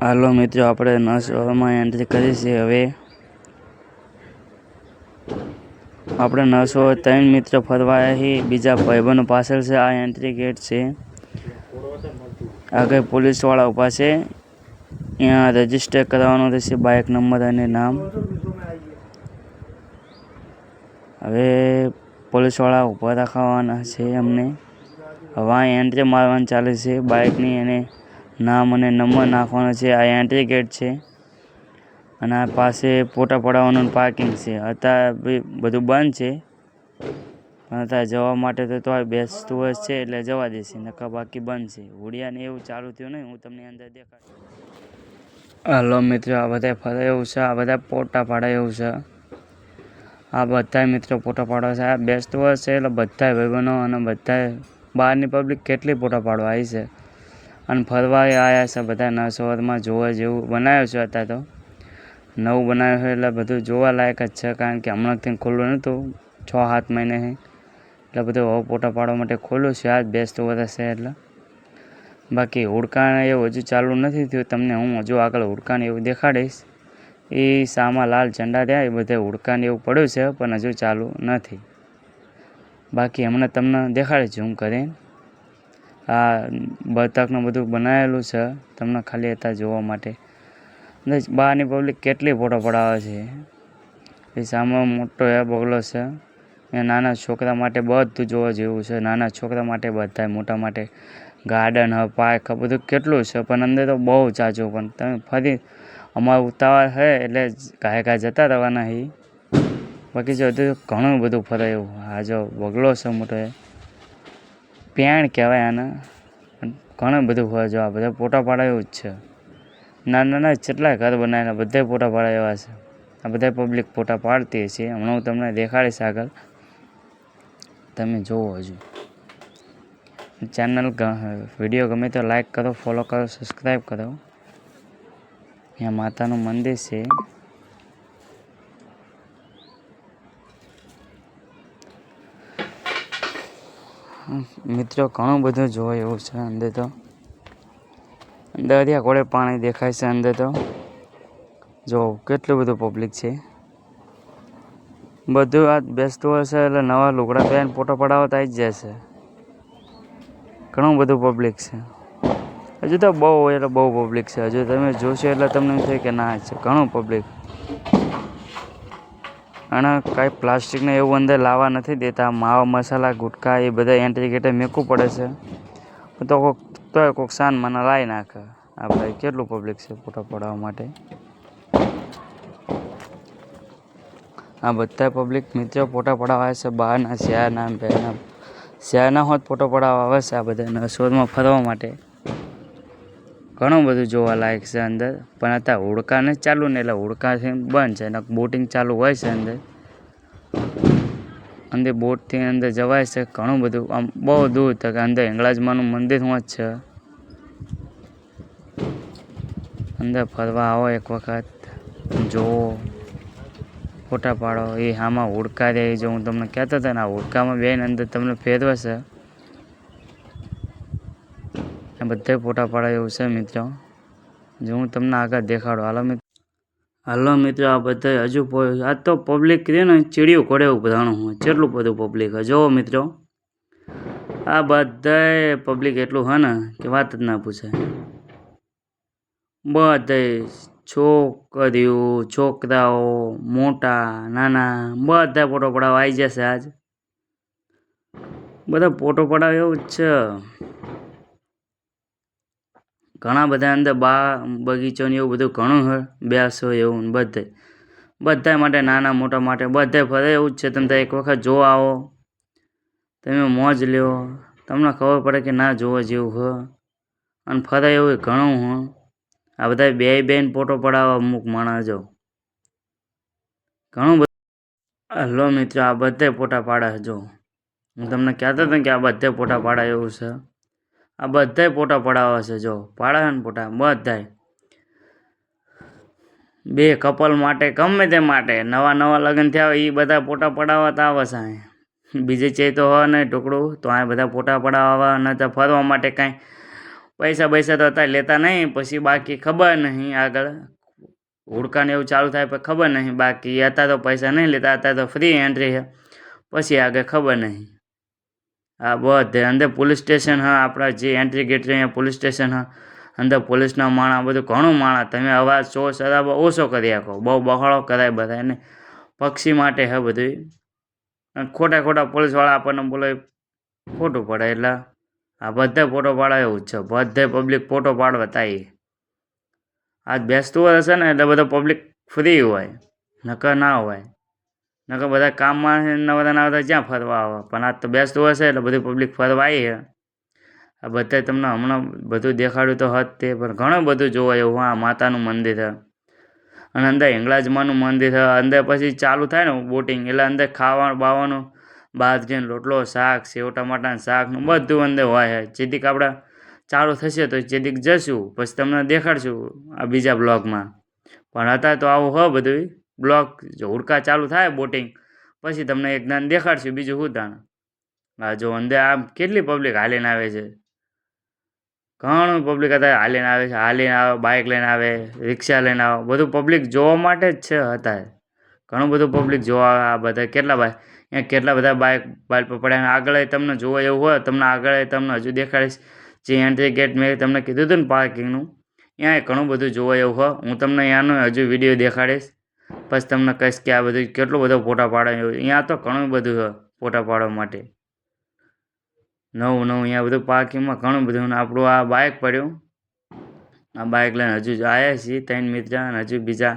હાલો મિત્રો, આપણે નસમાં એન્ટ્રી કરી છે હવે. આપણે નસો ત્રણ મિત્રો ફરવા આવ્યા બીજા ભાઈબંધો પાછળ છે, આ એન્ટ્રી ગેટ છે. આગળ પોલીસવાળા ઊભા છે. અહીંયા રજિસ્ટર કરવાનો રહેશે બાઇક નંબર અને નામ. હવે પોલીસવાળા ઊભા રાખવાના છે અમને. હવે એન્ટ્રી મારવાની ચાલે છે બાઇકની અને નામ અને નંબર નાખવાનો છે. આ એન્ટ્રી ગેટ છે. અને આ પાસે ફોટા પડાવવાનું પાર્કિંગ છે. અત્યારે બધું બંધ છે. પણ અત્યારે જવા માટે તો તોય બેસતું હોય છે એટલે જવા દેશે. નકા બાકી બંધ છે. હુડિયાને એવું ચાલુ થયું નહીં. હું તમને અંદર દેખાડ. હાલો મિત્રો, આ બધા ફરે એવું છે. આ બધા ફોટા પાડે એવું છે. આ બધા મિત્રો ફોટા પાડવા છે. આ બેસતું વર્ષ છે એટલે બધા ભાઈબંધો અને બધા બહારની પબ્લિક કેટલી ફોટા પાડવા આવી છે. અને ફરવા આવ્યા છે બધા નસવારમાં જોવા જેવું. બનાવ્યું છે અત્યારે તો. નવું બનાવ્યું છે એટલે બધું જોવા લાયક જ છે કારણ કે હમણાંથી ખુલ્લું નહોતું છ, સાત મહિને એટલે બધું હવે ફોટા પાડવા માટે ખોલ્યું છે. આજ બેસતું વર્ષ છે એટલે. બાકી હુડકાણ એવું હજુ ચાલુ નથી થયું. તમને હું હજુ આગળ હુડકાણ એવું દેખાડીશ. એ સામા લાલ ઝંડા થયા એ બધે હુડકાણ એવું પડ્યું છે, પણ હજુ ચાલુ નથી. બાકી હમણાં તમને દેખાડીશ ઝૂમ કરીને. આ બતકનું બધું બનાવેલું છે, તમને ખાલી હતા જોવા માટે. ને બહારની પબ્લિક કેટલી ફોટો પડાવે છે. એ સામે મોટો એ બગલો છે. એ નાના છોકરા માટે બધું જોવા જેવું છે. નાના છોકરા માટે બધા મોટા માટે ગાર્ડન હ પાર્ક હ બધું કેટલું છે. પણ અંદર તો બહુ ચાચું પણ તમે ફરી અમારું ઉતાવળ છે એટલે કાંઈ કાંઈ જતા રહેવાના હી. બાકી જો હજુ ઘણું બધું ફરે એવું આ જો બગલો છે મોટો એ. પેણ કહેવાય આને. ઘણું બધું હોય જો આ બધા ફોટા પાડાય જ છે. નાના નાના જેટલા ઘર બનાવેલા બધા ફોટા પાડા એવા છે. આ બધા પબ્લિક ફોટા પાડતી છે હમણાં હું તમને દેખાડીશ આગળ. તમે જુઓ હજુ. ચેનલ વીડિયો ગમે તો લાઈક કરો ફોલો કરો સબસ્ક્રાઈબ કરો. અહીંયા માતાનું મંદિર છે. મિત્રો, ઘણું બધું જોવા એવું છે અંદર તો. દરિયા કોળે પાણી દેખાય છે અંદર તો. જો, કેટલું બધું પબ્લિક છે. બધું આ બેસતું હશે એટલે નવા લુગડા પહેરીને ફોટો પડાવતા આવી જ જશે ઘણું બધું પબ્લિક છે. હજુ તો બહુ એટલે બહુ પબ્લિક છે. હજુ તમે જોશો એટલે તમને એમ થાય કે ના, છે, ઘણું પબ્લિક અને કાંઈ પ્લાસ્ટિકને એવું અંદર લાવવા નથી દેતા. માવા, મસાલા, ગુટકા એ બધા એન્ટ્રી ગેટે મેકવું પડે છે. તો કોક તો કોક સાન મને લાવી નાખે. આ ભાઈ કેટલું પબ્લિક છે ફોટા પડાવવા માટે? આ બધા પબ્લિક મિત્રો ફોટા પડાવવા છે. બહારના, શહેરના બહેરના શહેરના હોત ફોટો પડાવવા આવે છે આ બધાના શોધમાં ફરવા માટે. ઘણું બધું જોવાલાયક છે અંદર. પણ અત્યારે હુડકા નથી ચાલુ ને એટલે હુડકાથી બંધ છે. અને બોટિંગ ચાલુ હોય છે અંદર. અંદર બોટથી અંદર જવાય છે. ઘણું બધું. આમ બહુ દૂર તક અંદર હિંગળાજમાનું મંદિર હું જ છે. અંદર ફરવા આવો એક વખત. જોવો ફોટા પાડો. એ આમાં હુડકા રહે જો હું તમને કહેતો હતો ને, આ હુડકામાં બેન અંદર તમને ફેરવે છે આ બધા ફોટા પાડે એવું છે મિત્રો. જો હું તમને આગળ દેખાડું. હાલો મિત્રો હાલો મિત્રો, આ બધા હજુ આ તો પબ્લિક રહે ને ચીડિયું કરે એવું બધાનું હોય. બધું પબ્લિક હોય. જુઓ મિત્રો. આ બધાય પબ્લિક એટલું હોય ને કે વાત જ ના પૂછાય. બધાય છોકરીઓ, છોકરાઓ, મોટા, નાના બધા ફોટો પડાવવા આવી જશે આજ. બધા ફોટો પડાવે એવું જ છે. ઘણા બધા અંદર બા, બગીચો ને એવું બધું ઘણું હોય, બેસો એવું ને બધે. બધા માટે નાના મોટા માટે બધે ફરે એવું જ છે. તમે એક વખત જોવા આવો, તમે મોજ લ્યો. તમને ખબર પડે કે ના જોવા જેવું હ અને ફરે એવું ઘણું હ આ બધા બે બેન ફોટો પડાવવા અમુક માણસ. જો ઘણું બધું. હલો મિત્રો, આ બધે ફોટા પાડા જો. હું તમને કહેતો હતો કે આ બધે ફોટા પાડા એવું છે. આ બધાય પોટા પડાવે છે જો. પાડે છે ને પોટા? બધાય. બે કપલ માટે, ગમે તે માટે. નવા નવા લગ્ન થયા હોય એ બધા પોટા પડાવવા તો આવે છે અહીં. બીજે છે તો હોય ને ટુકડું, તો આ બધા પોટા પડાવવા ન તો ફરવા માટે કાંઈ પૈસા પૈસા તો અત્યારે લેતા નહીં, પછી બાકી ખબર નહીં આગળ. હુડકાને એવું ચાલુ થાય પણ ખબર નહીં. બાકી અત્યારે તો પૈસા નહીં લેતા, અત્યારે તો ફ્રી એન્ટ્રી છે. પછી આગળ ખબર નહીં. હા, બધે. અંદર પોલીસ સ્ટેશન, હા, આપણા જે એન્ટ્રી ગેટ છે અહીંયા પોલીસ સ્ટેશન, હા. અંદર પોલીસના માણા બધું ઘણું માણા. તમે અવાજ શોર શરાબો ઓછો કરી રાખો બહુ બહોળો કરાય બધા એને પક્ષી માટે, હે બધું ખોટા ખોટા પોલીસવાળા આપણને બોલે, ફોટો પડે એટલે. આ બધે ફોટો પાડવા એવું છે. બધે પબ્લિક ફોટો પાડવા થાય આજ બેસતું હશે ને, એટલે બધો પબ્લિક ફ્રી હોય. નકર ના હોય. નકર બધા કામમાં નવા નવા બધા જ્યાં ફરવા આવે? પણ આજ તો બેસ્ટ હશે એટલે બધી પબ્લિક ફરવા આવી છે. આ બધા તમને હમણાં બધું દેખાડ્યું તો હત તે, પણ ઘણું બધું જોવા એવું હા માતાનું મંદિર છે. અને અંદર હિંગળાજમાનું મંદિર છે. અંદર પછી ચાલુ થાય ને બોટિંગ એટલે અંદર ખાવાનું, બાવાનું, બાજરીનો રોટલો, શાક, સેવ ટમાટાનું શાકનું બધું અંદર હોય છે. જેદીક આપણે ચાલુ થશે તો જેથી જશું, પછી તમને દેખાડશું આ બીજા બ્લોગમાં પણ અત્યારે તો આવું હોય બધું બ્લોગ જો હુડકા ચાલુ થાય બોટિંગ, પછી તમને એક દાન દેખાડશું બીજું શું દાણ હા જો અંદર આમ કેટલી પબ્લિક હાલીને આવે છે? ઘણું પબ્લિક અત્યારે હાલીને આવે છે. હાલીને આવે બાઇક લઈને આવે રિક્ષા લઈને આવે. બધું પબ્લિક જોવા માટે જ છે અત્યારે. ઘણું બધું પબ્લિક જોવા આવે આ બધા કેટલા બાઇક અહીંયા કેટલા બધા બાઇક બાઇક પર પડ્યા આગળ તમને જોવા એવું હોય, તમને આગળ તમને હજુ દેખાડીશ. જે એન્ટ્રી ગેટ મેં તમને કીધું હતું ને પાર્કિંગનું ત્યાં ઘણું બધું જોવા એવું હોય. હું તમને અહીંયાનો હજુ વીડિયો દેખાડીશ. પછી તમને કહીશ કે આ બધું કેટલો બધો ફોટા પાડે અહીંયા તો ઘણું બધું છે ફોટા પાડવા માટે. નવું નવું અહીંયા બધું પાર્કિંગમાં ઘણું બધું આપણું આ બાઇક પડ્યું. આ બાઇક લઈને હજુ આવ્યા છીએ, ત્રણ મિત્ર અને હજુ બીજા.